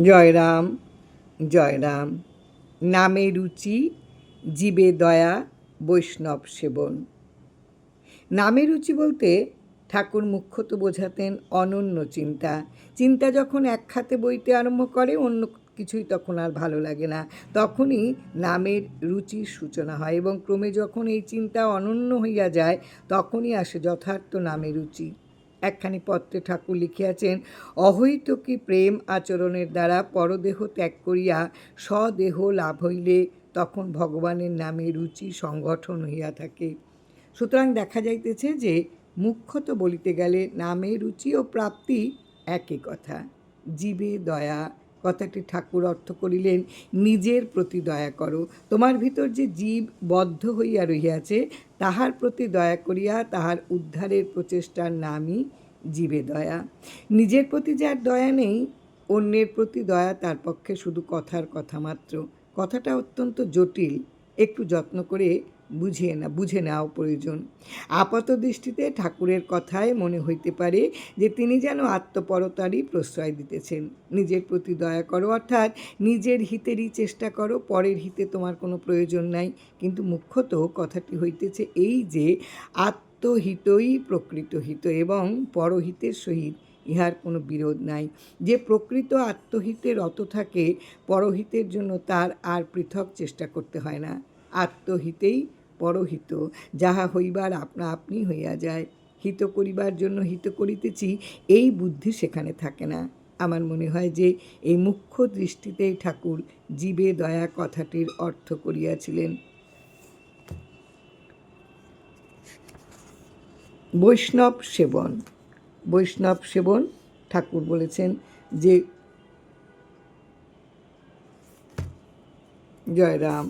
জয়রাম জয়রাম। নামে রুচি, জীবে দয়া, বৈষ্ণব সেবন। নামে রুচি বলতে ঠাকুর মুখ্যত বোঝাতেন অনন্য চিন্তা। চিন্তা যখন এক খাতে বইতে আরম্ভ করে, অন্য কিছুই তখন আর ভালো লাগে না। তখনই নামের রুচির সূচনা হয় এবং ক্রমে যখন এই চিন্তা অনন্য হইয়া যায়, তখনই আসে যথার্থ নামে রুচি। একখানি পত্রে ঠাকুর লিখিয়াছেন অহৈতকী প্রেম আচরণের দ্বারা পরদেহ ত্যাগ করিয়া স্বদেহ লাভ হইলে তখন ভগবানের নামে রুচি সংগঠন হইয়া থাকে? সুতরাং দেখা যাইতেছে যে, মুখ্যত বলিতে গেলে নামে রুচি ও প্রাপ্তি একই কথা। জীবে দয়া কথাটি ঠাকুর অর্থ করিলেন, নিজের প্রতি দয়া করো। তোমার ভিতর যে জীব বদ্ধ হইয়া রহিয়াছে, তাহার প্রতি দয়া করিয়া তাহার উদ্ধারের প্রচেষ্টার নামই জীবে দয়া। নিজের প্রতি যার দয়া নেই, অন্যের প্রতি দয়া তার পক্ষে শুধু কথার কথা মাত্র। কথাটা অত্যন্ত জটিল, একটু যত্ন করে বুঝিয়ে না, বুঝে নেওয়া প্রয়োজন। আপাত দৃষ্টিতে ঠাকুরের কথায় মনে হইতে পারে যে তিনি যেন আত্মপরতারই প্রশ্রয় দিতেছেন। নিজের প্রতি দয়া করো, অর্থাৎ নিজের হিতেরই চেষ্টা করো, পরের হিতে তোমার কোনো প্রয়োজন নাই। কিন্তু মুখ্যত কথাটি হইতেছে এই যে আত্মহিতই প্রকৃত হিত এবং পরহিতের সহিত ইহার কোনো বিরোধ নাই। যে প্রকৃত আত্মহিতে রত থাকে, পরহিতের জন্য তার আর পৃথক চেষ্টা করতে হয় না। আত্মহিতেই পরহিত, যাহা হইবার আপনা আপনি হইয়া যায়। হিত করিবার জন্য হিত করিতেছি, এই বুদ্ধি সেখানে থাকে না। আমার মনে হয় যে এই মুখ্য দৃষ্টিতেই ঠাকুর জীবে দয়া কথাটির অর্থ করিয়াছিলেন। বৈষ্ণব সেবন। বৈষ্ণব সেবন ঠাকুর বলেছেন যে জয় রাম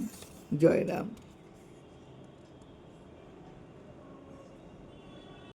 জয় রাম